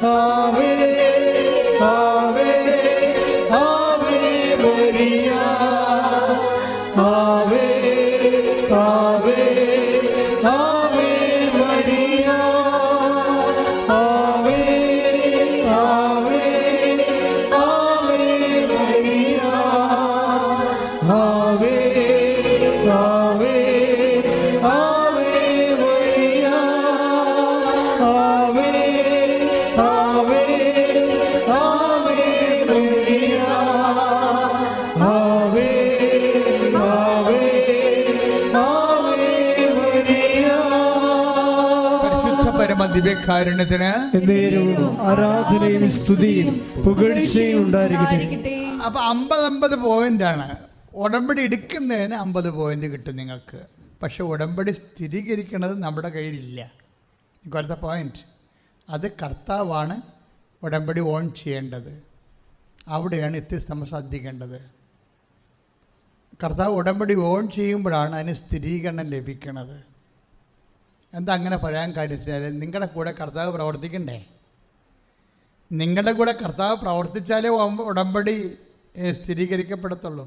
Oh, Ave എന്നേരവും ആരാധനയും സ്തുതിയും പുകഴ്ചയും ഉണ്ടായിരിക്കട്ടെ. അപ്പൊ അമ്പത് അമ്പത് പോയിന്റ് ആണ് ഉടമ്പടി എടുക്കുന്നതിന് അമ്പത് പോയിന്റ് കിട്ടും നിങ്ങൾക്ക്. പക്ഷെ ഉടമ്പടി സ്ഥിരീകരിക്കുന്നത് നമ്മുടെ കയ്യിലില്ല. ഇപ്പോഴത്തെ പോയിന്റ് അത് കർത്താവാണ് ഉടമ്പടി ഓൺ ചെയ്യേണ്ടത്. അവിടെയാണ് എത്തി നമ്മൾ ശ്രദ്ധിക്കേണ്ടത്. കർത്താവ് ഉടമ്പടി ഓൺ ചെയ്യുമ്പോഴാണ് അതിന് സ്ഥിരീകരണം ലഭിക്കുന്നത് എന്താ അങ്ങനെ പറയാൻ കാര്യം വെച്ചാൽ നിങ്ങളുടെ കൂടെ കർത്താവ് പ്രവർത്തിക്കണ്ടേ? നിങ്ങളുടെ കൂടെ കർത്താവ് പ്രവർത്തിച്ചാലേ ഉടമ്പടി സ്ഥിരീകരിക്കപ്പെടത്തുള്ളൂ.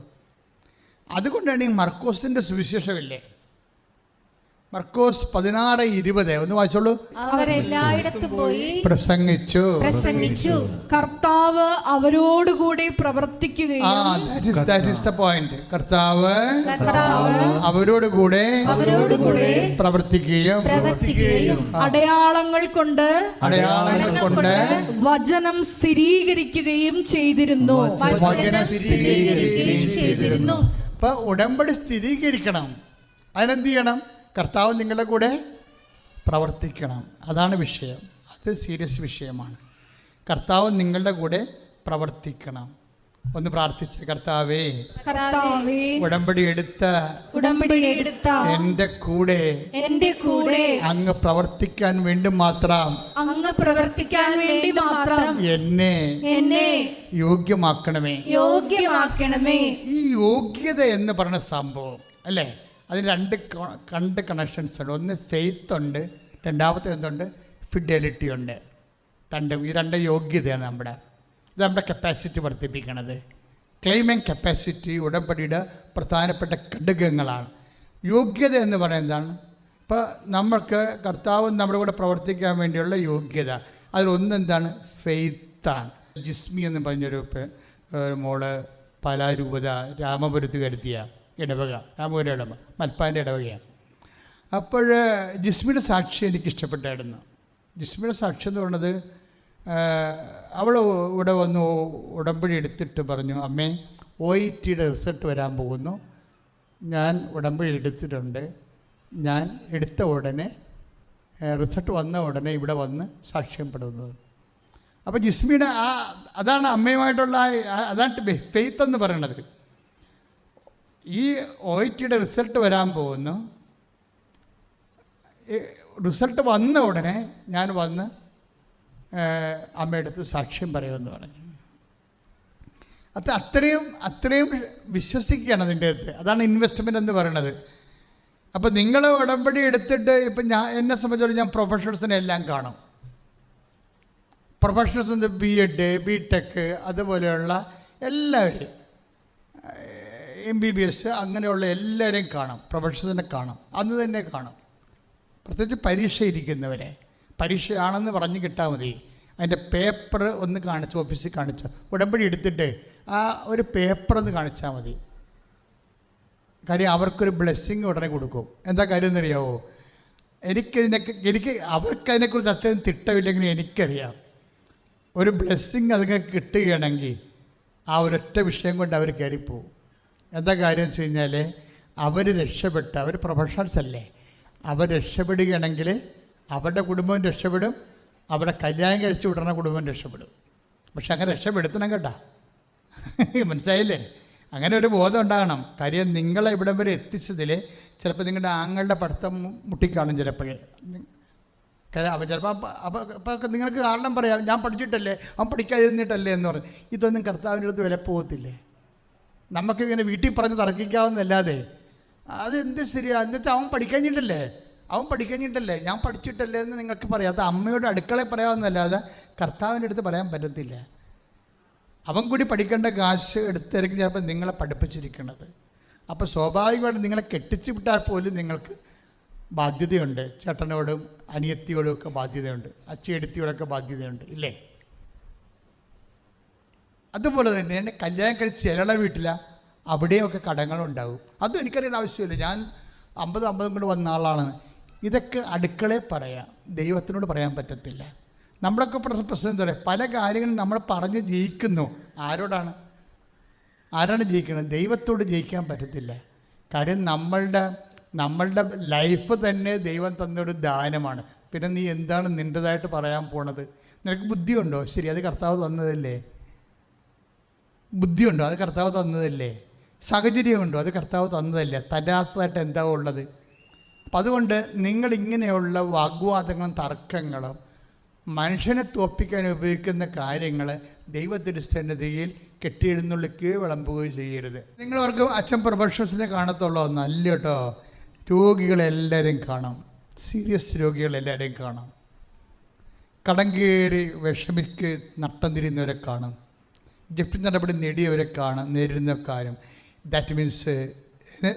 അതുകൊണ്ടാണ് ഈ മർക്കോസിന്റെ സുവിശേഷമില്ലേ? മർക്കോസ് പതിനാറ് ഇരുപത്. ഒന്ന് വായിച്ചോളൂ. അവരെല്ലായിടത്തും പോയി പ്രസംഗിച്ചു. പ്രസംഗിച്ചു. കർത്താവ് അവരോടുകൂടി പ്രവർത്തിക്കുകയും പോയിന്റ് കർത്താവ് കർത്താവ് അവരോട് കൂടെ അവരോടുകൂടെ പ്രവർത്തിക്കുകയും പ്രവർത്തിക്കുകയും അടയാളങ്ങൾ കൊണ്ട് അടയാളങ്ങൾ കൊണ്ട് വചനം സ്ഥിരീകരിക്കുകയും ചെയ്തിരുന്നു. വചനം സ്ഥിരീകരിക്കുകയും ചെയ്തിരുന്നു. ഇപ്പൊ ഉടമ്പടി സ്ഥിരീകരിക്കണം. അതിനെന്ത് ചെയ്യണം? കർത്താവ് നിങ്ങളുടെ കൂടെ പ്രവർത്തിക്കണം. അതാണ് വിഷയം. അത് സീരിയസ് വിഷയമാണ്. കർത്താവ് നിങ്ങളുടെ കൂടെ പ്രവർത്തിക്കണം. ഒന്ന് പ്രാർത്ഥിച്ച കർത്താവേ ഉടമ്പടി എടുത്ത ഉടമ്പടി എടുത്ത എന്റെ കൂടെ എന്റെ കൂടെ അങ്ങ് പ്രവർത്തിക്കാൻ വേണ്ടി മാത്രം അങ്ങ് പ്രവർത്തിക്കാൻ വേണ്ടി മാത്രം എന്നെ എന്നെ യോഗ്യമാക്കണമേ. യോഗ്യമാക്കണമേ. ഈ യോഗ്യത എന്ന് പറയുന്ന സംഭവം അല്ലേ? അതിന് രണ്ട് രണ്ട് കണക്ഷൻസ് ഉണ്ട്. ഒന്ന് ഫെയ്ത്ത് ഉണ്ട് രണ്ടാമത്തെ എന്തുണ്ട്? ഫിഡലിറ്റി ഉണ്ട്. രണ്ടും ഈ രണ്ട് യോഗ്യതയാണ് നമ്മുടെ. ഇത് നമ്മുടെ കപ്പാസിറ്റി വർദ്ധിപ്പിക്കണത്. ക്ലെയിമിങ് കപ്പാസിറ്റി ഉടമ്പടിയുടെ പ്രധാനപ്പെട്ട ഘടകങ്ങളാണ്. യോഗ്യത എന്ന് പറയുന്നതാണ്. ഇപ്പോൾ നമ്മൾക്ക് കർത്താവ് നമ്മുടെ കൂടെ പ്രവർത്തിക്കാൻ വേണ്ടിയുള്ള യോഗ്യത. അതിലൊന്നെന്താണ് ഫെയ്ത്താണ് ജിസ്മി എന്ന് പറഞ്ഞൊരു മോൾ പലാരൂപത രാമപുരത്ത് കരുതിയ ഇടവക രാമപുരം ഇടവ മൽപ്പാന്റെ ഇടവകയാണ്. അപ്പോൾ ജിസ്മിയുടെ സാക്ഷി എനിക്ക് ഇഷ്ടപ്പെട്ടായിരുന്നു ജിസ്മിയുടെ സാക്ഷി എന്ന് പറയുന്നത് അവൾ ഇവിടെ വന്ന് ഉടമ്പടി എടുത്തിട്ട് പറഞ്ഞു അമ്മേ ഒ ഇ ടിയുടെ റിസൾട്ട് വരാൻ പോകുന്നു. ഞാൻ ഉടമ്പടി എടുത്തിട്ടുണ്ട്. ഞാൻ എടുത്ത ഉടനെ റിസൾട്ട് വന്ന ഉടനെ ഇവിടെ വന്ന് സാക്ഷ്യപ്പെടുന്നത്. അപ്പോൾ ജിസ്മിയുടെ ആ അതാണ് അമ്മയുമായിട്ടുള്ള അതാണ് ഫെയ്ത്ത് എന്ന് പറയണത് ഈ ഒ ടിയുടെ റിസൾട്ട് വരാൻ പോകുന്നു. റിസൾട്ട് വന്ന ഉടനെ ഞാൻ വന്ന് ഏഹ്, അമ്മയുടെ അടുത്ത് സാക്ഷ്യം പറയുമെന്ന് പറഞ്ഞു. അത് അത്രയും അത്രയും വിശ്വസിക്കുകയാണ് അതിന്റെ അകത്ത്. അതാണ് ഇൻവെസ്റ്റ്മെന്റ് എന്ന് പറയണത്. അപ്പോൾ നിങ്ങൾ ഉടമ്പടി എടുത്തിട്ട് ഇപ്പം ഞാൻ എന്നെ സംബന്ധിച്ചോളം ഞാൻ പ്രൊഫഷണൽസിനെ എല്ലാം കാണും. Professionals B Ed B Tech അതുപോലെയുള്ള എല്ലാവരെയും. എം ബി ബി എസ് അങ്ങനെയുള്ള എല്ലാവരെയും കാണാം. പ്രൊഫഷണൽസിനെ കാണാം. അന്ന് തന്നെ കാണാം. പ്രത്യേകിച്ച് പരീക്ഷ ഇരിക്കുന്നവരെ പരീക്ഷയാണെന്ന് പറഞ്ഞ് കിട്ടാൽ മതി. അതിന്റെ പേപ്പർ ഒന്ന് കാണിച്ച് ഓഫീസിൽ കാണിച്ച. ഉടമ്പടി എടുത്തിട്ട് ആ ഒരു പേപ്പർ ഒന്ന് കാണിച്ചാൽ മതി. കാര്യം അവർക്കൊരു ബ്ലെസ്സിങ് ഉടനെ കൊടുക്കും. എന്താ കാര്യം എന്നറിയാവോ? എനിക്കതിനൊക്കെ എനിക്ക് അവർക്കതിനെക്കുറിച്ച് അത്രയും തിട്ടമില്ലെങ്കിൽ എനിക്കറിയാം. ഒരു ബ്ലെസ്സിങ് അതുങ്ങൾക്ക് കിട്ടുകയാണെങ്കിൽ ആ ഒരൊറ്റ വിഷയം കൊണ്ട് അവർ കയറിപ്പോവും. എന്താ കാര്യം വെച്ച് കഴിഞ്ഞാൽ അവർ രക്ഷപ്പെട്ട് അവർ പ്രൊഫഷണൽസ് അല്ലേ? അവർ രക്ഷപ്പെടുകയാണെങ്കിൽ അവരുടെ കുടുംബം രക്ഷപ്പെടും അവരുടെ കല്യാണം കഴിച്ച് വിടുന്ന കുടുംബം രക്ഷപ്പെടും. പക്ഷെ അങ്ങനെ രക്ഷപ്പെടുത്തണം കേട്ടാ. മനസ്സിലായില്ലേ? അങ്ങനെ ഒരു ബോധം ഉണ്ടാകണം. കാര്യം നിങ്ങളെ ഇവിടം വരെ എത്തിച്ചതിൽ ചിലപ്പോൾ നിങ്ങളുടെ ആങ്ങളുടെ പഠിത്തം മുട്ടിക്കാണും ചിലപ്പോഴേ അപ്പം ചിലപ്പോൾ അപ്പോൾ അപ്പോൾ നിങ്ങൾക്ക് കാരണം പറയാം ഞാൻ പഠിച്ചിട്ടല്ലേ അവൻ പഠിക്കാതിരുന്നിട്ടല്ലേ എന്ന് പറഞ്ഞു. ഇതൊന്നും കർത്താവിന്റെ അടുത്ത് വില പോകത്തില്ലേ നമുക്കിങ്ങനെ വീട്ടിൽ പറഞ്ഞ് തർക്കിക്കാവുന്നല്ലാതെ. അത് എന്ത് ശരിയാ? എന്നിട്ട് അവൻ പഠിക്കഴിഞ്ഞിട്ടല്ലേ? അവൻ പഠിക്കഴിഞ്ഞിട്ടല്ലേ? ഞാൻ പഠിച്ചിട്ടല്ലേ എന്ന് നിങ്ങൾക്ക് പറയാം. അത് അമ്മയോട് അടുക്കളയിൽ പറയാമെന്നല്ലാതെ കർത്താവിന്റെ അടുത്ത് പറയാൻ പറ്റത്തില്ല. അവൻ കൂടി പഠിക്കേണ്ട കാശ് എടുത്തിരിക്കും ചിലപ്പോൾ നിങ്ങളെ പഠിപ്പിച്ചിരിക്കുന്നത്. അപ്പോൾ സ്വാഭാവികമായിട്ട് നിങ്ങളെ കെട്ടിച്ചു വിട്ടാൽ പോലും നിങ്ങൾക്ക് ബാധ്യതയുണ്ട്. ചേട്ടനോടും അനിയത്തിയോടും ഒക്കെ ബാധ്യതയുണ്ട്. അച്ചിയെടുത്തിയോടൊക്കെ ബാധ്യതയുണ്ട്. ഇല്ലേ? അതുപോലെ തന്നെ കല്യാണം കഴിച്ച് ചിലളെ വീട്ടിലാണ് അവിടെയൊക്കെ കടങ്ങളുണ്ടാവും. അതും എനിക്കറിയേണ്ട ആവശ്യമില്ല. ഞാൻ അമ്പത് അമ്പതും കൊണ്ട് വന്ന ആളാണ്. ഇതൊക്കെ അടുക്കളയിൽ പറയാം. ദൈവത്തിനോട് പറയാൻ പറ്റത്തില്ല. നമ്മളൊക്കെ പ്രശ്നം എന്താ പറയുക പല കാര്യങ്ങളും നമ്മൾ പറഞ്ഞ് ജയിക്കുന്നു. ആരോടാണ്? ആരാണ് ജയിക്കുന്നത് ദൈവത്തോട് ജയിക്കാൻ പറ്റത്തില്ല. കാര്യം നമ്മളുടെ നമ്മളുടെ ലൈഫ് തന്നെ ദൈവം തന്നൊരു ദാനമാണ്. പിന്നെ നീ എന്താണ് നിന്റെതായിട്ട് പറയാൻ പോണത്? നിനക്ക് ബുദ്ധിയുണ്ടോ? ശരി അത് കർത്താവ് തന്നതല്ലേ? ബുദ്ധിയുണ്ടോ? അത് കർത്താവ് തന്നതല്ലേ? സാഹചര്യമുണ്ടോ? അത് കർത്താവ് തന്നതല്ലേ? തരാത്തതായിട്ട് എന്താ ഉള്ളത്? അപ്പം അതുകൊണ്ട് നിങ്ങളിങ്ങനെയുള്ള വാഗ്വാദങ്ങളും തർക്കങ്ങളും മനുഷ്യനെ തോപ്പിക്കാൻ ഉപയോഗിക്കുന്ന കാര്യങ്ങൾ ദൈവത്തിന്റെ സന്നിധിയിൽ കെട്ടിയെഴുന്നള്ളിക്കുകയോ വിളമ്പുകയോ ചെയ്യരുത്. നിങ്ങളവർക്ക് അച്ഛൻ പ്രൊഫഷണൽസിനെ കാണത്തുള്ളൂ. നല്ല കേട്ടോ. രോഗികളെല്ലാവരും കാണാം. സീരിയസ് രോഗികളെല്ലാവരെയും കാണാം. കടം കയറി വിഷമിക്ക് നട്ടം തിരിയുന്നവരെ കാണും. ജപ്തി നടപടി നേടിയവരെക്കാണ് കാര്യം. ദാറ്റ് മീൻസ്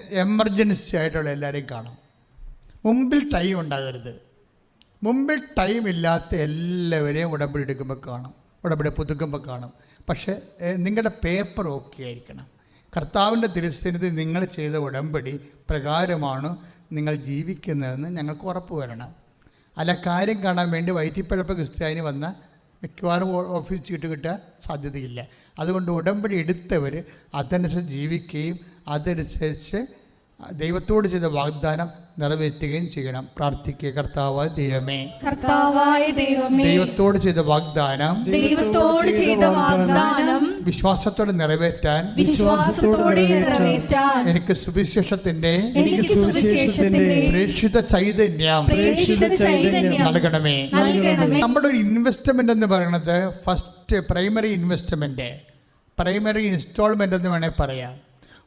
എമർജൻസി ആയിട്ടുള്ള എല്ലാവരെയും കാണാം. മുമ്പിൽ ടൈം ഉണ്ടാകരുത്. മുമ്പിൽ ടൈം ഇല്ലാത്ത എല്ലാവരെയും ഉടമ്പടി എടുക്കുമ്പോൾ കാണും. ഉടമ്പടി പുതുക്കുമ്പോൾ കാണും. പക്ഷേ നിങ്ങളുടെ പേപ്പർ ഓക്കെ ആയിരിക്കണം. കർത്താവിന്റെ തിരുസ്ഥിതി നിങ്ങൾ ചെയ്ത ഉടമ്പടി പ്രകാരമാണ് നിങ്ങൾ ജീവിക്കുന്നതെന്ന് ഞങ്ങൾക്ക് ഉറപ്പ് വരണം. അല്ല കാര്യം കാണാൻ വേണ്ടി വൈറ്റിപ്പഴപ്പ് ക്രിസ്ത്യാനി വന്ന മിക്കവാറും ഓഫീസ് ചീട്ട് കിട്ടാൻ സാധ്യതയില്ല. അതുകൊണ്ട് ഉടമ്പടി എടുത്തവർ അതനുസരിച്ച് ജീവിക്കുകയും അതനുസരിച്ച് ദൈവത്തോട് ചെയ്ത വാഗ്ദാനം നിറവേറ്റുകയും ചെയ്യണം. പ്രാർത്ഥിക്കുക കർത്താവായ ദൈവമേ. കർത്താവായ ദൈവമേ. ദൈവത്തോട് ചെയ്ത വാഗ്ദാനം ദൈവത്തോട് ചെയ്ത വാഗ്ദാനം വിശ്വാസത്തോടെ നിറവേറ്റാൻ വിശ്വാസത്തോടെ നിറവേറ്റാൻ എനിക്ക് സുവിശേഷത്തിന്റെ എനിക്ക് സുവിശേഷത്തിന്റെ പ്രേക്ഷിത ചൈതന്യം പ്രേക്ഷിത ചൈതന്യം നൽകണമേ. നമ്മുടെ ഒരു ഇൻവെസ്റ്റ്മെന്റ് എന്ന് പറയുന്നത് first primary investment primary instalment എന്ന് വേണേൽ പറയാം.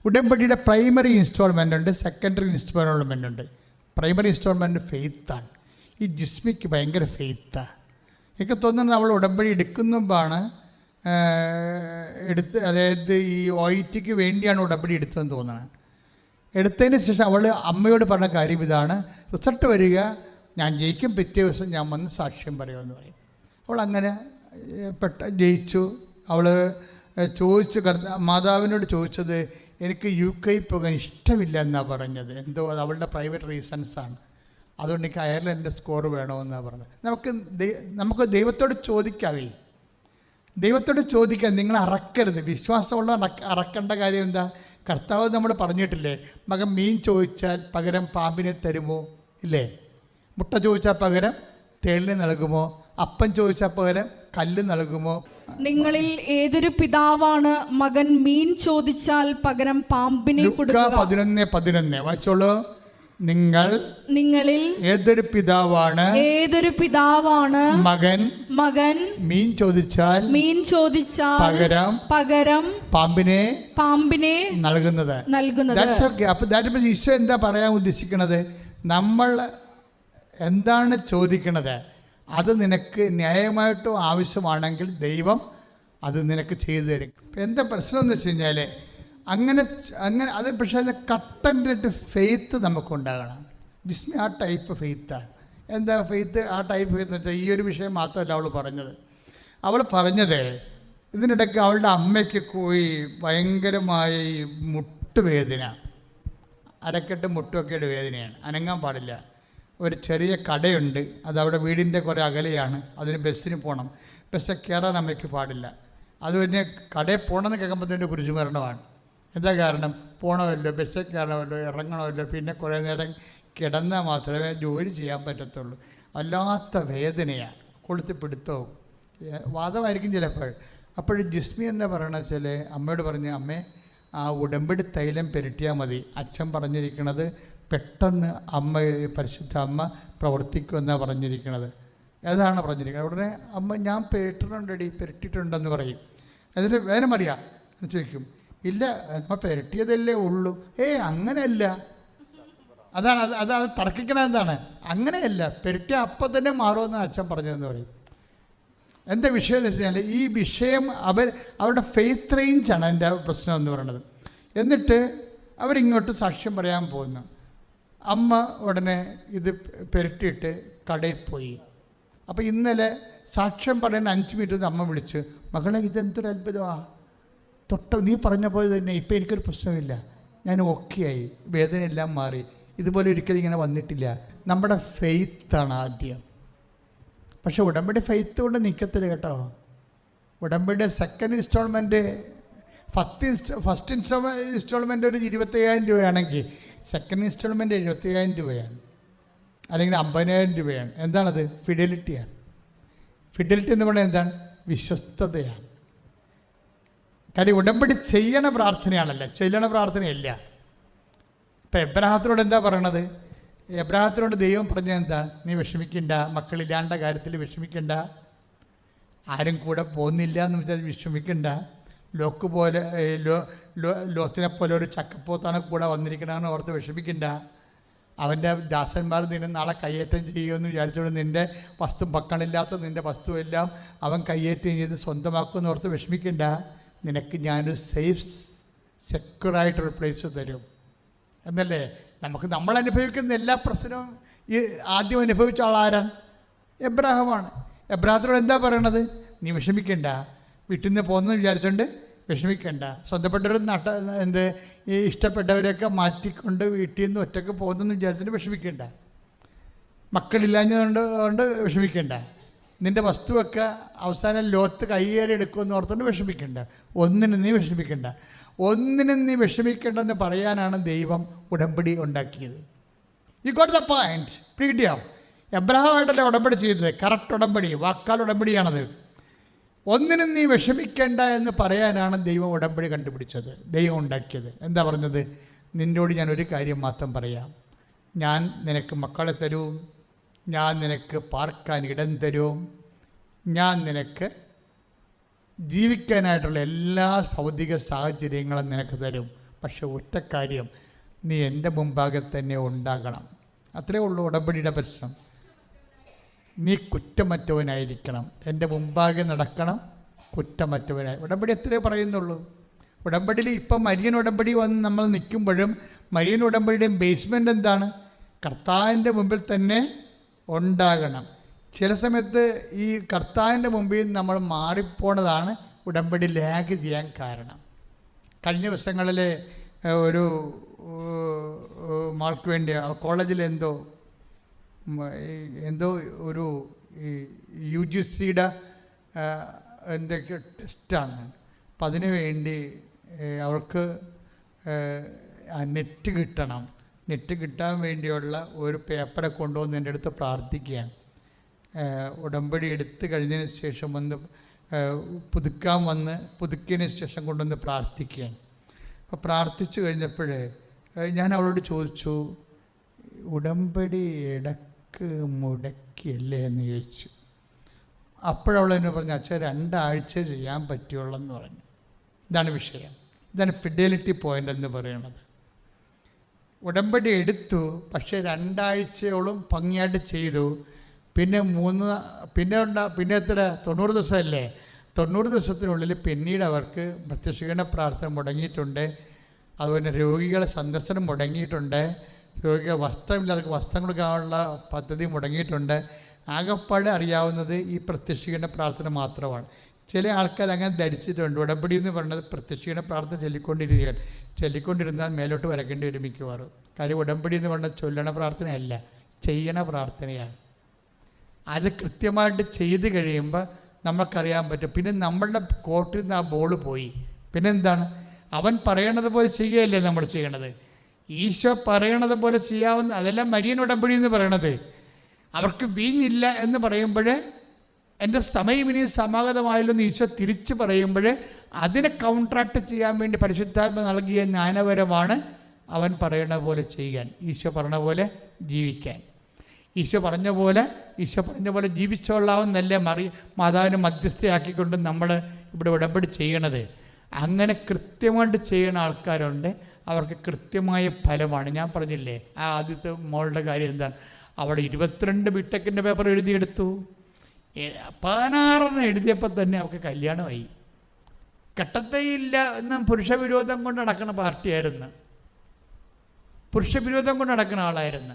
ഉടമ്പടിയുടെ പ്രൈമറി ഇൻസ്റ്റാൾമെന്റ് ഉണ്ട് സെക്കൻഡറി ഇൻസ്റ്റാൾമെന്റ് ഉണ്ട്. പ്രൈമറി ഇൻസ്റ്റാൾമെന്റ് ഫെയ്ത്താണ് ഈ ജിസ്മിക്ക് ഭയങ്കര ഫെയ്ത്താണ് എനിക്ക് തോന്നുന്നത് നമ്മൾ ഉടമ്പടി എടുക്കുമ്പോഴാണ് എടുത്ത് അതായത് ഈ ഒ വേണ്ടിയാണ് ഉടമ്പടി എടുത്തതെന്ന് തോന്നുന്നത് എടുത്തതിന് ശേഷം അവൾ അമ്മയോട് പറഞ്ഞ കാര്യം ഇതാണ്. റിസൾട്ട് വരിക ഞാൻ ജയിക്കും പിറ്റേ ദിവസം ഞാൻ വന്ന് സാക്ഷ്യം പറയുമെന്ന് പറയും. അവൾ അങ്ങനെ പെട്ട ജയിച്ചു. അവൾ ചോദിച്ചു മാതാവിനോട് ചോദിച്ചത് എനിക്ക് യു കെ പോകാൻ ഇഷ്ടമില്ല എന്നാണ് പറഞ്ഞത്. എന്തോ അത് അവളുടെ പ്രൈവറ്റ് റീസൺസാണ് അതുകൊണ്ട് എനിക്ക് അയർലൻഡിന്റെ സ്കോർ വേണമെന്നാണ് പറഞ്ഞത്. നമുക്ക് നമുക്ക് ദൈവത്തോട് ചോദിക്കാവേ. ദൈവത്തോട് ചോദിക്കാൻ നിങ്ങൾ അറക്കരുത്. വിശ്വാസമുള്ള അറക്ക അറക്കേണ്ട കാര്യം എന്താ? കർത്താവ് നമ്മൾ പറഞ്ഞിട്ടില്ലേ മകൻ മീൻ ചോദിച്ചാൽ പകരം പാമ്പിനെ തരുമോ? ഇല്ലേ? മുട്ട ചോദിച്ചാൽ പകരം തേളിനെ നൽകുമോ? അപ്പം ചോദിച്ചാൽ പകരം കല്ല് നൽകുമോ? നിങ്ങളിൽ ഏതൊരു പിതാവാണ് മകൻ മീൻ ചോദിച്ചാൽ പകരം പാമ്പിനെ കൊടുക്കുക? പതിനൊന്ന് പതിനൊന്ന്. വായിച്ചോളൂ. നിങ്ങൾ നിങ്ങളിൽ ഏതൊരു പിതാവാണ്? ഏതൊരു പിതാവാണ്? മകൻ. മകൻ. മീൻ ചോദിച്ചാൽ മീൻ ചോദിച്ചാൽ പകരം പകരം പാമ്പിനെ പാമ്പിനെ നൽകുന്നത്. നൽകുന്നത്. ദാറ്റ്സ് ദാറ്റ് ഈശോ എന്താ പറയാൻ ഉദ്ദേശിക്കുന്നത് നമ്മൾ എന്താണ് ചോദിക്കണത്? അത് നിനക്ക് ന്യായമായിട്ടോ ആവശ്യമാണെങ്കിൽ ദൈവം അത് നിനക്ക് ചെയ്തു തരും. എന്താ പ്രശ്നം എന്ന് വെച്ച് കഴിഞ്ഞാൽ അങ്ങനെ അങ്ങനെ അത് പക്ഷേ അതിന്റെ കട്ടന്റെ ഫെയ്ത്ത് നമുക്കുണ്ടാകണം. ജിസ്മി ആ ടൈപ്പ് ഫെയ്ത്താണ് എന്താ ഫെയ്ത്ത് ആ ടൈപ്പ് ഫെയ്ത്ത് വെച്ചാൽ ഈ ഒരു വിഷയം മാത്രമല്ല അവൾ പറഞ്ഞത്. അവൾ പറഞ്ഞത് ഇതിനിടയ്ക്ക് അവളുടെ അമ്മയ്ക്ക് പോയി ഭയങ്കരമായ ഈ മുട്ടുവേദന. അരക്കെട്ട് മുട്ടുമൊക്കെയുടെ വേദനയാണ്. അനങ്ങാൻ പാടില്ല. ഒരു ചെറിയ കടയുണ്ട്. അത് അവിടെ വീടിന്റെ കുറേ അകലെയാണ്. അതിന് ബസ്സിന് പോകണം. ബസ്സിൽ കയറാൻ അമ്മയ്ക്ക് പാടില്ല. അത് പിന്നെ കടയിൽ പോകണമെന്ന് കേൾക്കുമ്പോഴത്തേന്റെ കുരിശുമരണമാണ് എന്താ കാരണം? പോകണമല്ലോ ബസ് കയറണമല്ലോ ഇറങ്ങണമല്ലോ പിന്നെ കുറേ നേരം കിടന്നാൽ മാത്രമേ ജോലി ചെയ്യാൻ പറ്റത്തുള്ളൂ. അല്ലാത്ത വേദനയാണ് കൊളുത്തി പിടുത്തവും. വാദമായിരിക്കും ചിലപ്പോൾ. അപ്പോഴും ജിസ്മി എന്ന് പറയണ വെച്ചാൽ അമ്മയോട് പറഞ്ഞു അമ്മേ ആ ഉടമ്പടി തൈലം പെരട്ടിയാൽ മതി. അച്ഛൻ പറഞ്ഞിരിക്കുന്നത് പെട്ടെന്ന് അമ്മ പരിശുദ്ധ അമ്മ പ്രവർത്തിക്കുമെന്നാണ് പറഞ്ഞിരിക്കുന്നത് ഏതാണ് പറഞ്ഞിരിക്കുന്നത്. ഉടനെ അമ്മ ഞാൻ പെരട്ടിട്ടുണ്ടടി പെരട്ടിട്ടുണ്ടെന്ന് പറയും. അതിൽ വേദന അറിയാം എന്ന് ചോദിക്കും. ഇല്ല നമ്മൾ പെരട്ടിയതല്ലേ ഉള്ളൂ. ഏ അങ്ങനെയല്ല. അതാണ് അത് അത് തർക്കിക്കണ എന്താണ്? അങ്ങനെയല്ല. പെരുട്ടി അപ്പം തന്നെ മാറുമെന്ന് അച്ഛൻ പറഞ്ഞതെന്ന് പറയും. എന്താ വിഷയം എന്ന് വെച്ച് കഴിഞ്ഞാൽ ഈ വിഷയം അവർ അവരുടെ ഫെയ്ത്ത് റേഞ്ചാണ് എന്റെ പ്രശ്നം എന്ന് പറയുന്നത്. എന്നിട്ട് അവരിങ്ങോട്ട് സാക്ഷ്യം പറയാൻ പോകുന്നു. അമ്മ ഉടനെ ഇത് പെരട്ടിയിട്ട് കടയിൽ പോയി. അപ്പോൾ ഇന്നലെ സാക്ഷ്യം പറയുന്ന അഞ്ച് മിനിറ്റ് അമ്മ വിളിച്ച് മകളെ ഇതെന്തൊരു അത്ഭുതമാണ് തൊട്ട നീ പറഞ്ഞ പോലെ തന്നെ ഇപ്പം എനിക്കൊരു പ്രശ്നമില്ല. ഞാൻ ഓക്കെ ആയി. വേദന എല്ലാം മാറി. ഇതുപോലെ ഒരിക്കലും ഇങ്ങനെ വന്നിട്ടില്ല. നമ്മുടെ ഫെയ്ത്താണ് ആദ്യം. പക്ഷെ ഉടമ്പടി ഫെയ്ത്ത് കൊണ്ട് നിൽക്കത്തില്ല കേട്ടോ. ഉടമ്പടി second instalment first insta first install instalment ഒരു ഇരുപത്തയ്യായിരം രൂപയാണെങ്കിൽ സെക്കൻഡ് ഇൻസ്റ്റാൾമെന്റ് എഴുപത്തയ്യായിരം രൂപയാണ്. അല്ലെങ്കിൽ അമ്പതിനായിരം രൂപയാണ്. എന്താണത്? ഫിഡലിറ്റിയാണ് ഫിഡലിറ്റി എന്ന് പറഞ്ഞാൽ എന്താണ്? വിശ്വസ്തതയാണ്. കാര്യം ഉടമ്പടി ചെയ്യണ പ്രാർത്ഥനയാണല്ല ചെയ്യണ പ്രാർത്ഥനയല്ല. ഇപ്പം എബ്രാഹത്തിനോട് എന്താ പറയണത്? എബ്രാഹത്തിനോട് ദൈവം പറഞ്ഞത് എന്താ? നീ വിഷമിക്കണ്ട മക്കളില്ലാണ്ട കാര്യത്തിൽ വിഷമിക്കണ്ട. ആരും കൂടെ പോകുന്നില്ല എന്ന് വെച്ചാൽ വിഷമിക്കണ്ട. ലോക്ക് പോലെ ലോ ലോ ലോത്തിനെ പോലെ ഒരു ചക്കപ്പോത്താണ് കൂടെ വന്നിരിക്കണമെന്ന് ഓർത്ത് വിഷമിക്കണ്ട. അവന്റെ ദാസന്മാർ നിന്നെ നാളെ കയ്യേറ്റം ചെയ്യുമെന്ന് വിചാരിച്ചുകൊണ്ട് നിന്റെ വസ്തു മക്കളില്ലാത്ത നിന്റെ വസ്തുവെല്ലാം അവൻ കയ്യേറ്റം ചെയ്ത് സ്വന്തമാക്കുമെന്ന് ഓർത്ത് വിഷമിക്കണ്ട. നിനക്ക് ഞാനൊരു സേഫ് സെക്യൂറായിട്ടൊരു പ്ലേസ് തരും. എന്നല്ലേ? നമുക്ക് നമ്മൾ അനുഭവിക്കുന്ന എല്ലാ പ്രശ്നവും ഈ ആദ്യം അനുഭവിച്ച ആളാരാണ് എബ്രാഹമാണ്. എബ്രാഹത്തിനോട് എന്താ പറയണത്? നീ വിഷമിക്കണ്ട. വീട്ടിൽ നിന്ന് പോകുന്നത് വിചാരിച്ചുകൊണ്ട് വിഷമിക്കണ്ട. സ്വന്തപ്പെട്ടവരും നട്ട എന്ത് ഈ ഇഷ്ടപ്പെട്ടവരെയൊക്കെ മാറ്റിക്കൊണ്ട് വീട്ടിൽ നിന്ന് ഒറ്റയ്ക്ക് പോകുന്നെന്ന് വിചാരിച്ചിട്ട് വിഷമിക്കണ്ട. മക്കളില്ലാഞ്ഞതുകൊണ്ട് കൊണ്ട് വിഷമിക്കണ്ട. നിന്റെ വസ്തുവൊക്കെ അവസാനം ലോത്ത് കയ്യേറി എടുക്കുമെന്ന് ഓർത്തുകൊണ്ട് വിഷമിക്കണ്ട. ഒന്നിനും നീ വിഷമിക്കണ്ട. ഒന്നിനും നീ വിഷമിക്കേണ്ടെന്ന് പറയാനാണ് ദൈവം ഉടമ്പടി ഉണ്ടാക്കിയത്. യു ഗോട്ട് ദ പോയിന്റ് പിടിയോ എബ്രഹാമായിട്ടല്ലേ ഉടമ്പടി ചെയ്തത്? കറക്റ്റ് ഉടമ്പടി വാക്കാൽ ഉടമ്പടിയാണത്. ഒന്നിനും നീ വിഷമിക്കേണ്ട എന്ന് പറയാനാണ് ദൈവം ഉടമ്പടി കണ്ടുപിടിച്ചത്. ദൈവം ഉണ്ടാക്കിയത്. എന്താ പറഞ്ഞത്? നിന്നോട് ഞാൻ ഒരു കാര്യം മാത്രം പറയാം. ഞാൻ നിനക്ക് മക്കളെ തരും. ഞാൻ നിനക്ക് പാർക്കാൻ ഇടം തരും. ഞാൻ നിനക്ക് ജീവിക്കാനായിട്ടുള്ള എല്ലാ ഭൗതിക സാഹചര്യങ്ങളും നിനക്ക് തരും. പക്ഷെ ഒറ്റ കാര്യം നീ എന്റെ മുമ്പാകെ തന്നെ ഉണ്ടാകണം. അത്രേ ഉള്ളൂ ഉടമ്പടിയുടെ പ്രശ്നം. നീ കുറ്റമറ്റവനായിരിക്കണം. എന്റെ മുമ്പാകെ നടക്കണം കുറ്റമറ്റവനായി. ഉടമ്പടി എത്രയേ പറയുന്നുള്ളൂ. ഉടമ്പടിയിൽ ഇപ്പം മരിയൻ ഉടമ്പടി വന്ന് നമ്മൾ നിൽക്കുമ്പോഴും മരിയൻ ഉടമ്പടിയുടെയും ബേസ്മെന്റ് എന്താണ്? കർത്താവിന്റെ മുമ്പിൽ തന്നെ ഉണ്ടാകണം. ചില സമയത്ത് ഈ കർത്താവിന്റെ മുമ്പിൽ നമ്മൾ മാറിപ്പോണതാണ് ഉടമ്പടി ലാഗ് ചെയ്യാൻ കാരണം. കഴിഞ്ഞ വർഷങ്ങളിൽ ഒരു മാൾക്ക് വേണ്ടി കോളേജിൽ എന്തോ എന്തോ ഒരു യു ജി സിയുടെ എന്തൊക്കെ ടെസ്റ്റാണ്. അപ്പം അതിനു വേണ്ടി അവൾക്ക് നെറ്റ് കിട്ടണം. നെറ്റ് കിട്ടാൻ വേണ്ടിയുള്ള ഒരു പേപ്പറെ കൊണ്ടുവന്ന് എന്റെ അടുത്ത് പ്രാർത്ഥിക്കുകയാണ്. ഉടമ്പടി എടുത്തു കഴിഞ്ഞതിന് ശേഷം വന്ന് പുതുക്കാൻ വന്ന് പുതുക്കിയതിന് ശേഷം കൊണ്ടുവന്ന് പ്രാർത്ഥിക്കുകയാണ്. അപ്പോൾ പ്രാർത്ഥിച്ചു കഴിഞ്ഞപ്പോഴേ ഞാൻ അവളോട് ചോദിച്ചു ഉടമ്പടി ഇടയ്ക്ക് മുടക്കിയല്ലേ? എന്ന് ചോദിച്ചു. അപ്പോഴവൾ എന്നെ പറഞ്ഞു അച്ഛൻ രണ്ടാഴ്ച ചെയ്യാൻ പറ്റുള്ളൂ എന്ന് പറഞ്ഞു. ഇതാണ് വിഷയം. ഇതാണ് ഫിഡലിറ്റി പോയിന്റ് എന്ന് പറയുന്നത്. ഉടമ്പടി എടുത്തു പക്ഷേ രണ്ടാഴ്ചയോളം ഭംഗിയായിട്ട് ചെയ്തു. പിന്നെ മൂന്ന് പിന്നെ ഉണ്ടാ പിന്നെ എത്ര? തൊണ്ണൂറ് ദിവസമല്ലേ? തൊണ്ണൂറ് ദിവസത്തിനുള്ളിൽ പിന്നീട് അവർക്ക് പ്രത്യക്ഷീകരണ പ്രാർത്ഥന മുടങ്ങിയിട്ടുണ്ട്. അതുപോലെ രോഗികളെ സന്ദർശനം മുടങ്ങിയിട്ടുണ്ട്. രോഗികൾ വസ്ത്രമില്ലാതെ വസ്ത്രം കൊടുക്കാനുള്ള പദ്ധതി മുടങ്ങിയിട്ടുണ്ട്. ആകപ്പാടെ അറിയാവുന്നത് ഈ പ്രത്യക്ഷീകരണ പ്രാർത്ഥന മാത്രമാണ്. ചില ആൾക്കാർ അങ്ങനെ ധരിച്ചിട്ടുണ്ട്. ഉടമ്പടി എന്ന് പറയുന്നത് പ്രത്യക്ഷയുടെ പ്രാർത്ഥന ചൊല്ലിക്കൊണ്ടിരിക്കുകയാണ്. ചൊല്ലിക്കൊണ്ടിരുന്നാൽ മേലോട്ട് വരക്കേണ്ടി വരും മിക്കവാറും. കാര്യം ഉടമ്പടി എന്ന് പറഞ്ഞാൽ ചൊല്ലണ പ്രാർത്ഥനയല്ല ചെയ്യണ പ്രാർത്ഥനയാണ്. അത് കൃത്യമായിട്ട് ചെയ്ത് കഴിയുമ്പോൾ നമുക്കറിയാൻ പറ്റും. പിന്നെ നമ്മളുടെ കോർട്ടിൽ നിന്ന് ആ ബോൾ പോയി. പിന്നെ എന്താണ് അവൻ പറയണത് പോലെ ചെയ്യുകയല്ലേ നമ്മൾ ചെയ്യണത്? ഈശോ പറയണത് പോലെ ചെയ്യാവുന്ന അതെല്ലാം മരിയൻ ഉടമ്പടി എന്ന് പറയണത്. അവർക്ക് വീഞ്ഞില്ല എന്ന് പറയുമ്പോൾ എന്റെ സമയം ഇനി സമാഗതമായല്ലോ എന്ന് ഈശോ തിരിച്ചു പറയുമ്പോൾ അതിനെ കൗണ്ട്രാക്ട് ചെയ്യാൻ വേണ്ടി പരിശുദ്ധാത്മ നൽകിയ ജ്ഞാനപരമാണ് അവൻ പറയണ പോലെ ചെയ്യാൻ. ഈശോ പറഞ്ഞ പോലെ ജീവിക്കാൻ. ഈശോ പറഞ്ഞ പോലെ ഈശോ പറഞ്ഞ പോലെ ജീവിച്ചോളാവുന്നല്ലേ മറി മാതാവിനെ മധ്യസ്ഥയാക്കിക്കൊണ്ട് നമ്മൾ ഇവിടെ ഉടമ്പടി ചെയ്യണത്. അങ്ങനെ കൃത്യമായിട്ട് ചെയ്യുന്ന ആൾക്കാരുണ്ട്. അവർക്ക് കൃത്യമായ ഫലമാണ്. ഞാൻ പറഞ്ഞില്ലേ ആ ആദ്യത്തെ മോളുടെ കാര്യം എന്താണ്? അവിടെ ഇരുപത്തിരണ്ട് ബിടെക്കിന്റെ പേപ്പർ എഴുതിയെടുത്തു. പതിനാറെണ്ണം എഴുതിയപ്പോൾ തന്നെ അവർക്ക് കല്യാണമായി. കെട്ടത്തേയില്ല എന്ന പുരുഷവിരോധം കൊണ്ട് നടക്കുന്ന പാർട്ടിയായിരുന്നു. പുരുഷവിരോധം കൊണ്ട് നടക്കുന്ന ആളായിരുന്നു.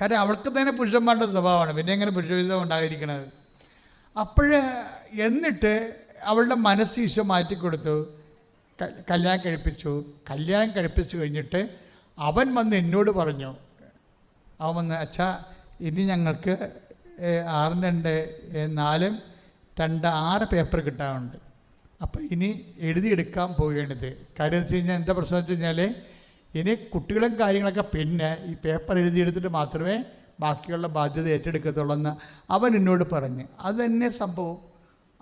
കാരണം അവൾക്ക് തന്നെ പുരുഷന്മാരുടെ സ്വഭാവമാണ്. പിന്നെ എങ്ങനെ പുരുഷവിരോധം ഉണ്ടായിരിക്കണത്? അപ്പോഴ് എന്നിട്ട് അവളുടെ മനസ്സ് ഈശോ മാറ്റിക്കൊടുത്തു കല്യാണം കഴിപ്പിച്ചു. കല്യാണം കഴിപ്പിച്ചു കഴിഞ്ഞിട്ട് അവൻ വന്ന് എന്നോട് പറഞ്ഞു. അവൻ വന്ന് അച്ഛാ ഇനി ഞങ്ങൾക്ക് ആറും രണ്ട് നാലും രണ്ട് ആറ് പേപ്പർ കിട്ടാറുണ്ട്. അപ്പോൾ ഇനി എഴുതിയെടുക്കാൻ പോകേണ്ടത്. കാര്യം വെച്ച് കഴിഞ്ഞാൽ എന്താ പ്രശ്നം വെച്ച് കഴിഞ്ഞാൽ ഇനി കുട്ടികളും കാര്യങ്ങളൊക്കെ പിന്നെ ഈ പേപ്പർ എഴുതിയെടുത്തിട്ട് മാത്രമേ ബാക്കിയുള്ള ബാധ്യത ഏറ്റെടുക്കത്തുള്ളൂ എന്ന് അവൻ എന്നോട് പറഞ്ഞ്. അത് തന്നെ സംഭവം.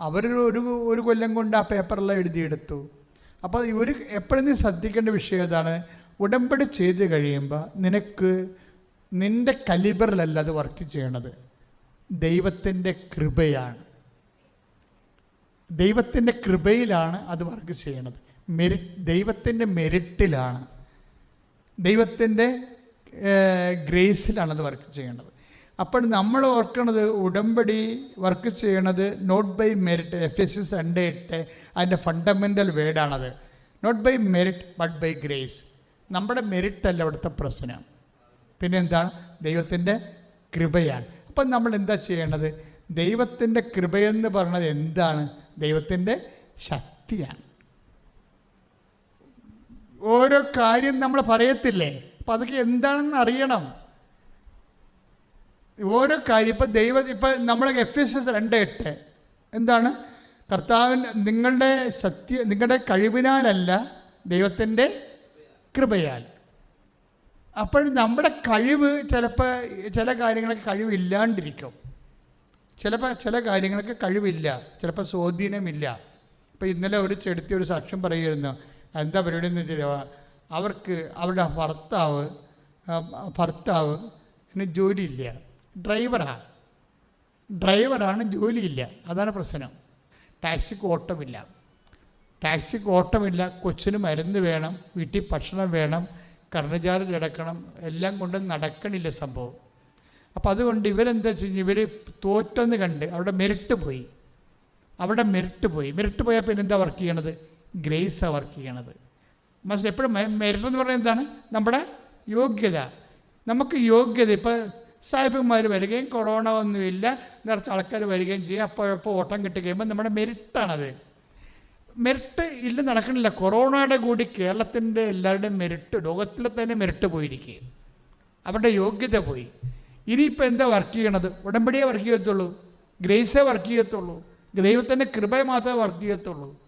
അവരൊരു ഒരു ഒരു കൊല്ലം കൊണ്ട് ആ പേപ്പറെല്ലാം എഴുതിയെടുത്തു. അപ്പോൾ ഒരു എപ്പോഴും നീ ശ്രദ്ധിക്കേണ്ട വിഷയം ഏതാണ്? ഉടമ്പടി ചെയ്ത് കഴിയുമ്പോൾ നിനക്ക് നിന്റെ കലിബറിലല്ല അത് വർക്ക് ചെയ്യണത്. ദൈവത്തിന്റെ കൃപയാണ്. ദൈവത്തിന്റെ കൃപയിലാണ് അത് വർക്ക് ചെയ്യണത്. മെരി ദൈവത്തിന്റെ മെരിട്ടിലാണ് ദൈവത്തിന്റെ ഗ്രേസിലാണത് വർക്ക് ചെയ്യേണ്ടത് അപ്പോൾ നമ്മൾ ഓർക്കണത് ഉടമ്പടി വർക്ക് ചെയ്യണത് not by merit F S S രണ്ട് എട്ട് അതിന്റെ fundamental വേർഡാണത് not by merit but by grace നമ്മുടെ മെറിറ്റ് അല്ല ഇവിടുത്തെ പ്രശ്നം. പിന്നെന്താണ്? ദൈവത്തിന്റെ കൃപയാണ്. അപ്പം നമ്മൾ എന്താ ചെയ്യേണ്ടത്? ദൈവത്തിന്റെ കൃപയെന്ന് പറയുന്നത് എന്താണ്? ദൈവത്തിന്റെ ശക്തിയാണ്. ഓരോ കാര്യം നമ്മൾ പറയത്തില്ലേ? അപ്പം അതൊക്കെ എന്താണെന്ന് അറിയണം. ഓരോ കാര്യം ഇപ്പം ദൈവ ഇപ്പം നമ്മൾ എഫ് എസ് എസ് രണ്ട് എട്ട്. എന്താണ്? കർത്താവിൻ നിങ്ങളുടെ സത്യ നിങ്ങളുടെ കഴിവിനാലല്ല ദൈവത്തിന്റെ കൃപയാൽ. അപ്പോൾ നമ്മുടെ കഴിവ് ചിലപ്പോൾ ചില കാര്യങ്ങളൊക്കെ കഴിവില്ലാണ്ടിരിക്കും. ചിലപ്പോൾ ചില കാര്യങ്ങളൊക്കെ കഴിവില്ല ചിലപ്പോൾ സ്വാധീനമില്ല. ഇപ്പോൾ ഇന്നലെ ഒരു ചെടുത്തി ഒരു സാക്ഷ്യം പറയുമായിരുന്നു എന്താ പരിപാടി എന്ന് വെച്ചാൽ അവർക്ക് അവരുടെ ഭർത്താവ് ഭർത്താവ് ജോലിയില്ല. ഡ്രൈവറാണ് ഡ്രൈവറാണ് ജോലിയില്ല. അതാണ് പ്രശ്നം. ടാക്സിക്ക് ഓട്ടമില്ല. ടാക്സിക്ക് ഓട്ടമില്ല. കൊച്ചിന് മരുന്ന് വേണം വീട്ടിൽ ഭക്ഷണം വേണം കർണചാർജ് കിടക്കണം എല്ലാം കൊണ്ട് നടക്കണില്ല സംഭവം. അപ്പോൾ അതുകൊണ്ട് ഇവരെന്താ വെച്ച് ഇവർ തോറ്റെന്ന് കണ്ട് അവിടെ മെരിട്ട് പോയി. അവിടെ മെരിട്ട് പോയി. മെരിട്ട് പോയാൽ പിന്നെ എന്താ വർക്ക് ചെയ്യണത്? ഗ്രേസാണ് വർക്ക് ചെയ്യണത്. മനസ്സിൽ എപ്പോഴും മെരിട്ട് എന്ന് പറയുന്നത് എന്താണ്? നമ്മുടെ യോഗ്യത. നമുക്ക് യോഗ്യത. ഇപ്പോൾ സാഹിബന്മാർ വരികയും കൊറോണ ഒന്നുമില്ല നിറച്ച് ആൾക്കാർ വരികയും ചെയ്യും. അപ്പോൾ അപ്പോൾ ഓട്ടം കിട്ടുകയുമ്പോൾ നമ്മുടെ മെരിറ്റാണത് മെറിറ്റ് ഇല്ല നടക്കണില്ല. കൊറോണയുടെ കൂടി കേരളത്തിന്റെ എല്ലാവരുടെയും മെറിറ്റ് ലോകത്തിലെ തന്നെ മെറിറ്റ് പോയിരിക്കുക അവരുടെ യോഗ്യത പോയി. ഇനിയിപ്പോൾ എന്താ വർക്ക് ചെയ്യണത്? ഉടമ്പടിയെ വർക്ക് ചെയ്യത്തുള്ളൂ. ഗ്രേസേ വർക്ക് ചെയ്യത്തുള്ളൂ. ദൈവത്തിന്റെ കൃപയെ മാത്രമേ വർക്ക് ചെയ്യത്തുള്ളൂ.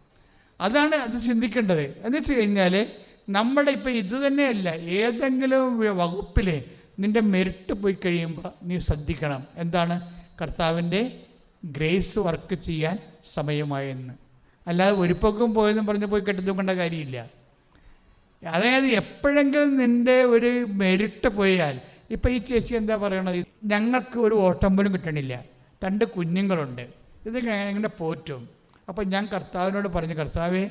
അതാണ് അത് ചിന്തിക്കേണ്ടത്. എന്ന് വെച്ച് കഴിഞ്ഞാൽ നമ്മുടെ ഇപ്പം ഇത് തന്നെയല്ല ഏതെങ്കിലും വകുപ്പിൽ നിന്റെ മെരിട്ട് പോയി കഴിയുമ്പോൾ നീ ശ്രദ്ധിക്കണം. എന്താണ്? കർത്താവിന്റെ ഗ്രേസ് വർക്ക് ചെയ്യാൻ സമയമായെന്ന്. അല്ലാതെ ഒരു ഒരുപ്പൊക്കും പോയെന്നും പറഞ്ഞ് പോയി കെട്ടിത്തൂക്കേണ്ട കാര്യമില്ല. അതായത് എപ്പോഴെങ്കിലും നിന്റെ ഒരു മെരിട്ട് പോയാൽ ഇപ്പം ഈ ചേച്ചി എന്താ പറയണത്? ഞങ്ങൾക്ക് ഒരു ഓട്ടം പോലും കിട്ടണില്ല. രണ്ട് കുഞ്ഞുങ്ങളുണ്ട്. ഇത് എങ്ങനെ പോറ്റും. അപ്പം ഞാൻ കർത്താവിനോട് പറഞ്ഞു കർത്താവേ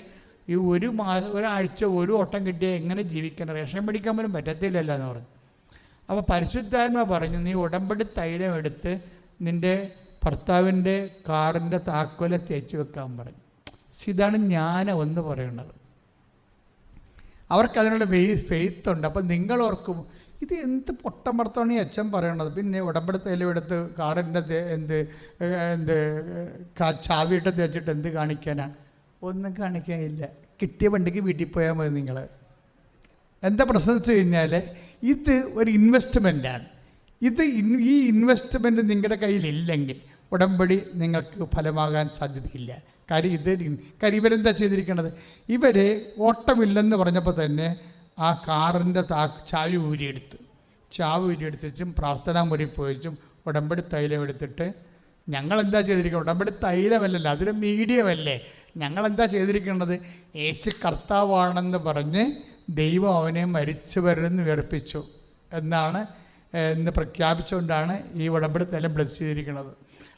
ഈ ഒരു മാസം ഒരാഴ്ച ഒരു ഓട്ടം കിട്ടിയാൽ എങ്ങനെ ജീവിക്കണം? റേഷൻ പിടിക്കാൻ പോലും പറ്റത്തില്ലല്ലോ എന്ന് പറഞ്ഞു. അപ്പോൾ പരിശുദ്ധാത്മ പറഞ്ഞു നീ ഉടമ്പടി തൈലം എടുത്ത് നിന്റെ ഭർത്താവിന്റെ കാറിന്റെ താക്കോല തേച്ച് വെക്കാൻ പറഞ്ഞു ഇതാണ് ജ്ഞാനം എന്ന് പറയുന്നത്. അവർക്ക് അതിനുള്ള വേ ഫെയ്ത്ത് ഉണ്ട്. അപ്പം നിങ്ങൾ ഓർക്കും ഇത് എന്ത് പൊട്ടമർത്താണ് ഈ അച്ഛൻ പറയണത്. പിന്നെ ഉടമ്പടി തൈലം എടുത്ത് കാറിന്റെ എന്ത് എന്ത് ചാവിയിട്ട് തേച്ചിട്ട് എന്ത് കാണിക്കാനാണ് ഒന്നും കാണിക്കാനില്ല. കിട്ടിയ വണ്ടിക്ക് വീട്ടിൽ പോയാൽ മതി നിങ്ങൾ എന്താ പ്രശ്നം വെച്ച് കഴിഞ്ഞാൽ ഇത് ഒരു ഇൻവെസ്റ്റ്മെന്റാണ് ഇത് ഈ ഇൻവെസ്റ്റ്മെന്റ് നിങ്ങളുടെ കയ്യിലില്ലെങ്കിൽ ഉടമ്പടി നിങ്ങൾക്ക് ഫലമാകാൻ സാധ്യതയില്ല. കാര്യം ഇത് കാര്യം ഇവരെന്താ ചെയ്തിരിക്കണത്? ഇവർ ഓട്ടമില്ലെന്ന് പറഞ്ഞപ്പോൾ തന്നെ ആ കാറിന്റെ താ ചാവി ഊരിയെടുത്ത് ചാവി ഊരിയെടുത്തും പ്രാർത്ഥനാ മുറി പോയിച്ചും ഉടമ്പടി തൈലം എടുത്തിട്ട് ഞങ്ങളെന്താ ചെയ്തിരിക്കുന്നത് ഉടമ്പടി തൈലമല്ലല്ലോ അതൊരു മീഡിയമല്ലേ. ഞങ്ങളെന്താ ചെയ്തിരിക്കുന്നത് യേശു കർത്താവാണെന്ന് പറഞ്ഞ് ദൈവം അവനെ മരിച്ചവരെന്ന് ഉയർപ്പിച്ചു എന്നാണ് എന്ന് പ്രഖ്യാപിച്ചുകൊണ്ടാണ് ഈ ഉടമ്പടി തൈലം ബ്ലസ് ചെയ്തിരിക്കുന്നത്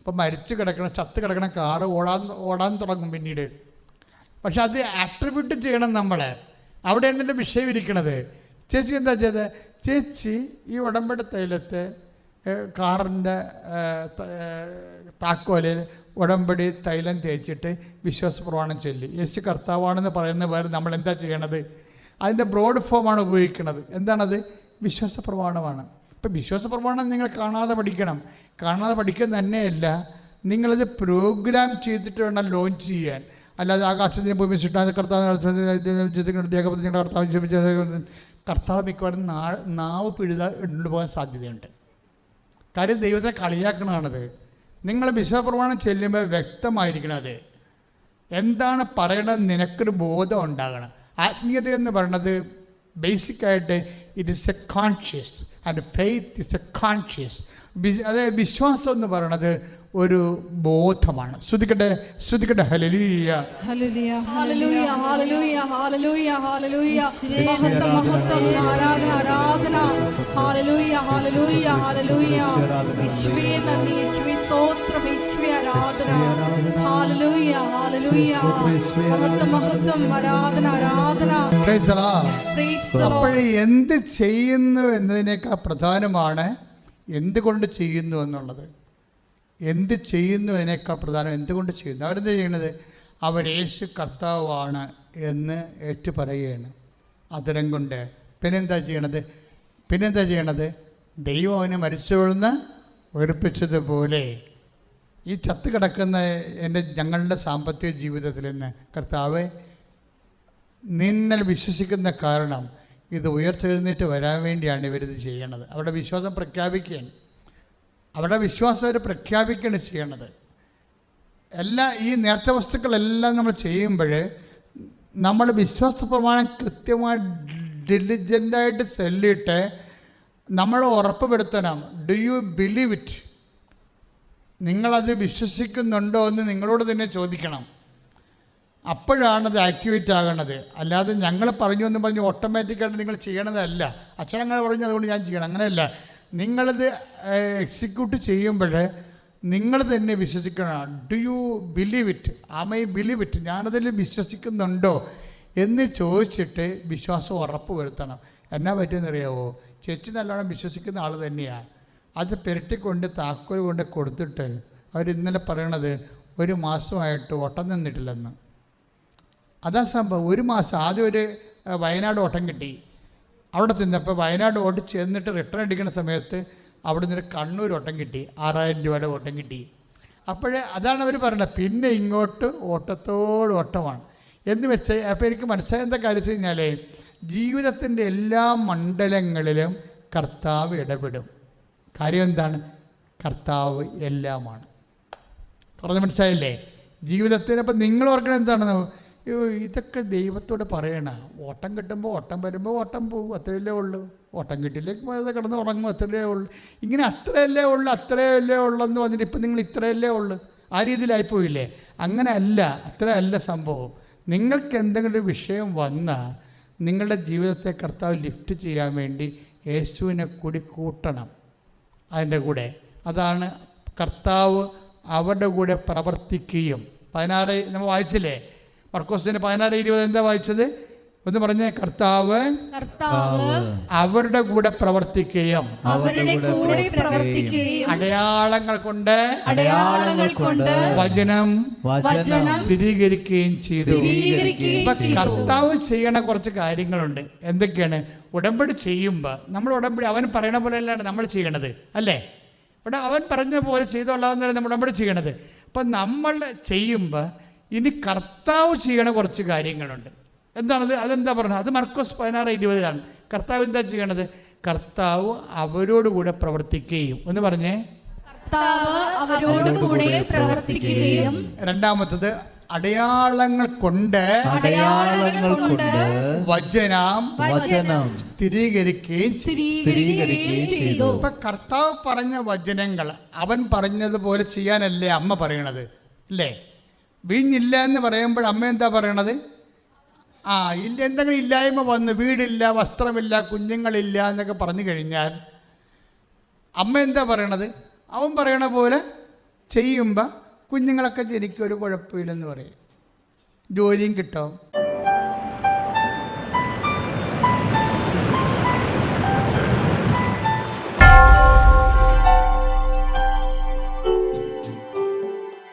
അപ്പം മരിച്ചു കിടക്കണം ചത്ത് കിടക്കണം കാറ് ഓടാൻ ഓടാൻ തുടങ്ങും പിന്നീട്. പക്ഷെ അത് ആട്രിബ്യൂട്ട് ചെയ്യണം നമ്മളെ. അവിടെയാണ് എന്റെ വിഷയം ഇരിക്കണത്. ചേച്ചി എന്താ ചെയ്തത്? ചേച്ചി ഈ ഉടമ്പടി തൈലത്തെ കാറിന്റെ താക്കോലിൽ ഉടമ്പടി തൈലം തേച്ചിട്ട് വിശ്വാസ പ്രമാണം ചൊല്ലി. യേശു കർത്താവാണെന്ന് പറയുന്ന പേര് നമ്മൾ എന്താ ചെയ്യണത്? അതിന്റെ ബ്രോഡ് ഫോമാണ് ഉപയോഗിക്കുന്നത് എന്താണത്? വിശ്വാസ പ്രമാണമാണ് ഇപ്പം വിശ്വാസ പ്രമാണം നിങ്ങൾ കാണാതെ പഠിക്കണം. കാണാതെ പഠിക്കുക തന്നെയല്ല നിങ്ങളത് പ്രോഗ്രാം ചെയ്തിട്ട് വേണം ലോഞ്ച് ചെയ്യാൻ. അല്ലാതെ ആകാശത്തിന് ഭൂമി സൃഷ്ടാന കർത്താവ് കർത്താവ് മിക്കവാറും നാ നാവ് പിഴുത കൊണ്ടുപോകാൻ സാധ്യതയുണ്ട്. കാര്യം ദൈവത്തെ കളിയാക്കണതാണത്. നിങ്ങൾ വിശ്വപ്രമാണം ചെല്ലുമ്പോൾ വ്യക്തമായിരിക്കണം അത്. എന്താണ് പറയണത് നിനക്കൊരു ബോധം ഉണ്ടാകണം. ആത്മീയത എന്ന് പറയണത് ബേസിക്കായിട്ട് it is a conscious and faith is a conscious അതായത് വിശ്വാസം എന്ന് പറയുന്നത് ഒരു ബോധമാണ്. ശ്രുതിക്കട്ടെ ശ്രുതിക്കട്ടെ ഹലലൂയ അപ്പോഴേ എന്ത് ചെയ്യുന്നു എന്നതിനേക്കാൾ പ്രധാനമാണ് എന്തുകൊണ്ട് ചെയ്യുന്നു എന്നുള്ളത്. എന്ത് ചെയ്യുന്നു അതിനേക്കാൾ പ്രധാനം എന്തുകൊണ്ട് ചെയ്യുന്നു? അവരെന്ത് ചെയ്യണത്? അവർ യേശു കർത്താവാണ് എന്ന് ഏറ്റു പറയുകയാണ് അതരം കൊണ്ട് പിന്നെന്താ ചെയ്യണത്? പിന്നെന്താ ചെയ്യണത്? ദൈവം അവന് മരിച്ചവളെന്ന് ഒരുപ്പിച്ചതുപോലെ ഈ ചത്ത് കിടക്കുന്ന എന്റെ ഞങ്ങളുടെ സാമ്പത്തിക ജീവിതത്തിൽ നിന്ന് കർത്താവ് നിന്നൽ വിശ്വസിക്കുന്ന കാരണം ഇത് ഉയർത്തെഴുന്നേറ്റ് വരാൻ വേണ്ടിയാണ് ഇവരിത് ചെയ്യണത്. അവരുടെ വിശ്വാസം പ്രഖ്യാപിക്കുകയാണ്. അവരുടെ വിശ്വാസം അവർ പ്രഖ്യാപിക്കുകയാണ് ചെയ്യണത് എല്ലാ ഈ നേർച്ച വസ്തുക്കളെല്ലാം നമ്മൾ ചെയ്യുമ്പോൾ നമ്മൾ വിശ്വാസ പ്രമാണം കൃത്യമായി ഡെലിജന്റായിട്ട് സെല്ലിട്ട് നമ്മൾ ഉറപ്പുവരുത്തണം. ഡു യു ബിലീവ് ഇറ്റ് നിങ്ങളത് വിശ്വസിക്കുന്നുണ്ടോ എന്ന് നിങ്ങളോട് തന്നെ ചോദിക്കണം. അപ്പോഴാണ് അത് ആക്ടിവേറ്റ് ആകണത്. അല്ലാതെ ഞങ്ങൾ പറഞ്ഞു എന്ന് പറഞ്ഞ് ഓട്ടോമാറ്റിക്കായിട്ട് നിങ്ങൾ ചെയ്യണതല്ല. അച്ഛൻ അങ്ങനെ പറഞ്ഞു അതുകൊണ്ട് ഞാൻ ചെയ്യണം. അങ്ങനെയല്ല. നിങ്ങളിത് എക്സിക്യൂട്ട് ചെയ്യുമ്പോൾ നിങ്ങൾ തന്നെ വിശ്വസിക്കണം. Do you believe it am I believe it ഞാനതിൽ വിശ്വസിക്കുന്നുണ്ടോ എന്ന് ചോദിച്ചിട്ട് വിശ്വാസം ഉറപ്പ് വരുത്തണം. എന്നാ പറ്റുമെന്നറിയാവോ ചേച്ചി നല്ലോണം വിശ്വസിക്കുന്ന ആൾ തന്നെയാണ് അത് പെരട്ടിക്കൊണ്ട് താക്കോൽ കൊണ്ട് കൊടുത്തിട്ട് അവർ ഇന്നലെ പറയണത് ഒരു മാസമായിട്ട് ഓട്ടം നിന്നിട്ടില്ലെന്ന്. അതാ സംഭവം. ഒരു മാസം ആദ്യം ഒരു വയനാട് ഓട്ടം കിട്ടി. അവിടെ ചെന്നപ്പോൾ വയനാട് ഓട്ട് ചെന്നിട്ട് റിട്ടേൺ അടിക്കുന്ന സമയത്ത് അവിടെ നിന്ന് കണ്ണൂർ ഓട്ടം കിട്ടി ആറായിരം രൂപയുടെ ഓട്ടം കിട്ടി. അപ്പോഴേ അതാണ് അവർ പറയുന്നത് പിന്നെ ഇങ്ങോട്ട് ഓട്ടത്തോട് ഓട്ടമാണ്. എന്ന് വെച്ചാൽ അപ്പോൾ എനിക്ക് മനസ്സിലായ എന്താ കാര്യം വെച്ച് കഴിഞ്ഞാൽ ജീവിതത്തിന്റെ എല്ലാ മണ്ഡലങ്ങളിലും കർത്താവ് ഇടപെടും. കാര്യം എന്താണ്? കർത്താവ് എല്ലാമാണ്. പറഞ്ഞ് മനസ്സിലായില്ലേ? ജീവിതത്തിന് അപ്പം നിങ്ങൾ ഓർക്കണം എന്താണ്? ഇതൊക്കെ ദൈവത്തോട് പറയണ. ഓട്ടം കിട്ടുമ്പോൾ ഓട്ടം വരുമ്പോൾ ഓട്ടം പോകും അത്രയല്ലേ ഉള്ളൂ. ഓട്ടം കിട്ടിയിലേക്ക് പോയത് കിടന്ന് ഉറങ്ങും അത്രയല്ലേ ഉള്ളൂ. ഇങ്ങനെ അത്രയല്ലേ ഉള്ളൂ അത്രയല്ലേ ഉള്ളെന്ന് പറഞ്ഞിട്ട് ഇപ്പം നിങ്ങൾ ഇത്രയല്ലേ ഉള്ളൂ. ആ രീതിയിലായിപ്പോയില്ലേ അങ്ങനെ അല്ല അത്ര അല്ല സംഭവം. നിങ്ങൾക്ക് എന്തെങ്കിലും ഒരു വിഷയം വന്നാൽ നിങ്ങളുടെ ജീവിതത്തെ കർത്താവ് ലിഫ്റ്റ് ചെയ്യാൻ വേണ്ടി യേശുവിനെ കൂടി കൂട്ടണം. അതിന്റെ കൂടെ. അതാണ് കർത്താവ് അവരുടെ കൂടെ പ്രവർത്തിക്കുകയും. പതിനാറ് നമ്മൾ വായിച്ചില്ലേ? മർക്കോസിന് പതിനാല് ഇരുപത് എന്താ വായിച്ചത്? ഒന്ന് പറഞ്ഞേ കർത്താവ് കർത്താവ് അവരുടെ കൂടെ പ്രവർത്തിക്കുകയും അവരുടെ കൂടെ പ്രവർത്തിക്കുകയും അടയാളങ്ങൾ കൊണ്ട് അടയാളങ്ങൾ കൊണ്ട് വചനം വചനം സ്ഥിരീകരിക്കുകയും ചെയ്തു. കർത്താവ് ചെയ്യണ കുറച്ച് കാര്യങ്ങളുണ്ട്. എന്തൊക്കെയാണ്? ഉടമ്പടി ചെയ്യുമ്പോൾ നമ്മൾ ഉടമ്പടി അവൻ പറയണ പോലെ അല്ലാണ്ട് നമ്മൾ ചെയ്യണത് അല്ലേ? ഇവിടെ അവൻ പറഞ്ഞ പോലെ ചെയ്തോളാവുന്നതാണ് നമ്മൾ ഉടമ്പടി ചെയ്യണത്. അപ്പം നമ്മൾ ചെയ്യുമ്പോൾ ഇനി കർത്താവ് ചെയ്യണ കുറച്ച് കാര്യങ്ങളുണ്ട്. എന്താണത്? അതെന്താ പറഞ്ഞത്? അത് മർക്കോസ് പതിനാറ് ഇരുപതിലാണ്. കർത്താവ് എന്താ ചെയ്യണത്? കർത്താവ് അവരോടുകൂടെ പ്രവർത്തിക്കുകയും. എന്ന് പറഞ്ഞേ. പ്രവർത്തിക്കുകയും രണ്ടാമത്തത് അടയാളങ്ങൾ കൊണ്ട് അടയാളങ്ങൾ കൊണ്ട് വചനം വചനം സ്ഥിരീകരിക്കുകയും. സ്ഥിരീകരിക്കുകയും ചെയ്തു. ഇപ്പൊ കർത്താവ് പറഞ്ഞ വചനങ്ങൾ അവൻ പറഞ്ഞതുപോലെ ചെയ്യാനല്ലേ അമ്മ പറയണത്? അല്ലേ വീഞ്ഞില്ല എന്ന് പറയുമ്പോൾ അമ്മ എന്താ പറയണത്? ആ ഇല്ല എന്തെങ്കിലും ഇല്ലായ്മ വന്ന് വീടില്ല വസ്ത്രമില്ല കുഞ്ഞുങ്ങളില്ല എന്നൊക്കെ പറഞ്ഞു കഴിഞ്ഞാൽ അമ്മ എന്താ പറയണത്? അവൻ പറയണ പോലെ ചെയ്യുമ്പോൾ കുഞ്ഞുങ്ങളൊക്കെ ജനിക്കൊരു കുഴപ്പമില്ലെന്ന് പറയും. ജോലിയും കിട്ടും.